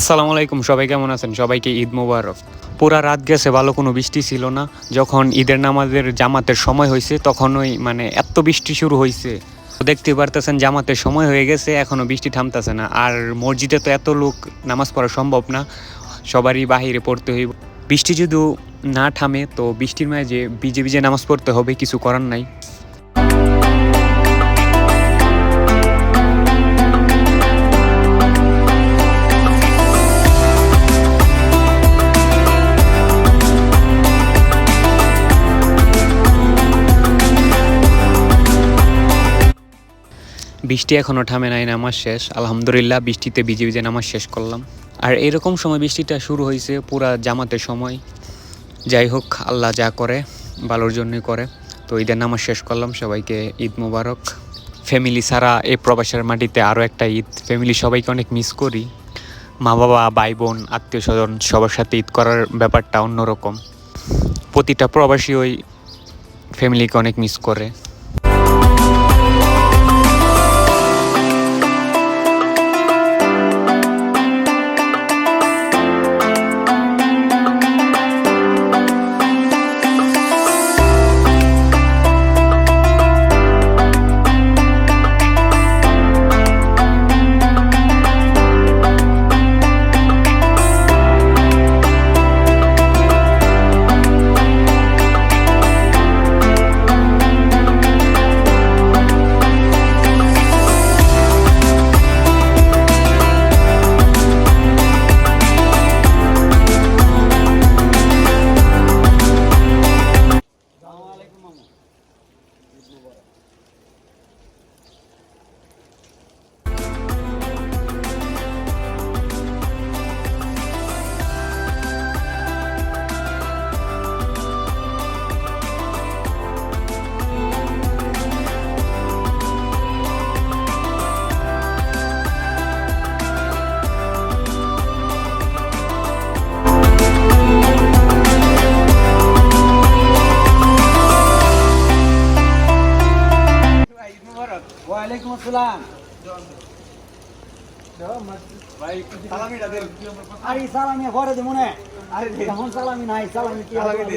আসসালামু আলাইকুম, সবাই কেমন আছেন? সবাইকে ঈদ মোবারক। পুরা রাত গেছে, ভালো কোনো বৃষ্টি ছিল না। যখন ঈদের নামাজের জামাতের সময় হয়েছে, তখনই মানে এত বৃষ্টি শুরু হয়েছে। দেখতে পারতেছেন, জামাতের সময় হয়ে গেছে, এখনও বৃষ্টি থামতেছে না। আর মসজিদে তো এত লোক নামাজ পড়া সম্ভব না, সবারই বাহিরে পড়তে হইব। বৃষ্টি যদি না থামে, তো বৃষ্টির মাঝে ভিজে ভিজে নামাজ পড়তে হবে, কিছু করার নাই। বৃষ্টি এখনও থামে নাই, নামাজ শেষ। আলহামদুলিল্লাহ, বৃষ্টিতে ভিজে ভিজে নামাজ শেষ করলাম। আর এরকম সময় বৃষ্টিটা শুরু হয়েছে, পুরা জামাতের সময়। যাই হোক, আল্লাহ যা করে, ভালোর জন্যই করে। তো ঈদের নামাজ শেষ করলাম, সবাইকে ঈদ মুবারক। ফ্যামিলি ছাড়া এই প্রবাসের মাটিতে আরও একটা ঈদ। ফ্যামিলি সবাইকে অনেক মিস করি। মা বাবা, ভাই বোন, আত্মীয় স্বজন, সবার সাথে ঈদ করার ব্যাপারটা অন্যরকম। প্রতিটা প্রবাসী ওই ফ্যামিলিকে অনেক মিস করে। ঈদ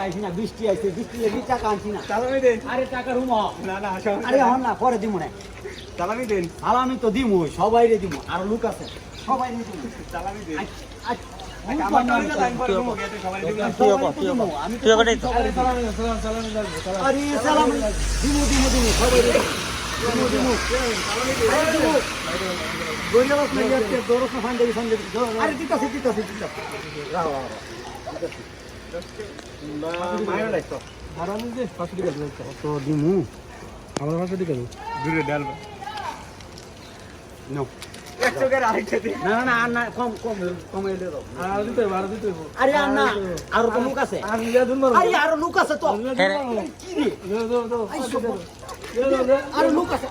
আইছি না বৃষ্টি আইছে বৃষ্টি টাকা আনছি না। আরে টাকা রুম। না না আসলে আরে হন না পরে দিব না। চালামি দেন। আমি তো দিব সবাই রে দিব আর লোক আছে। সবাই রে দিব চালামি দেন। আচ্ছা, আচ্ছা, আমার রাও তো দূরে ডাল নো একশো করে আরেকটা দিন না না না আর লোক আছে তো আরে লোক আছে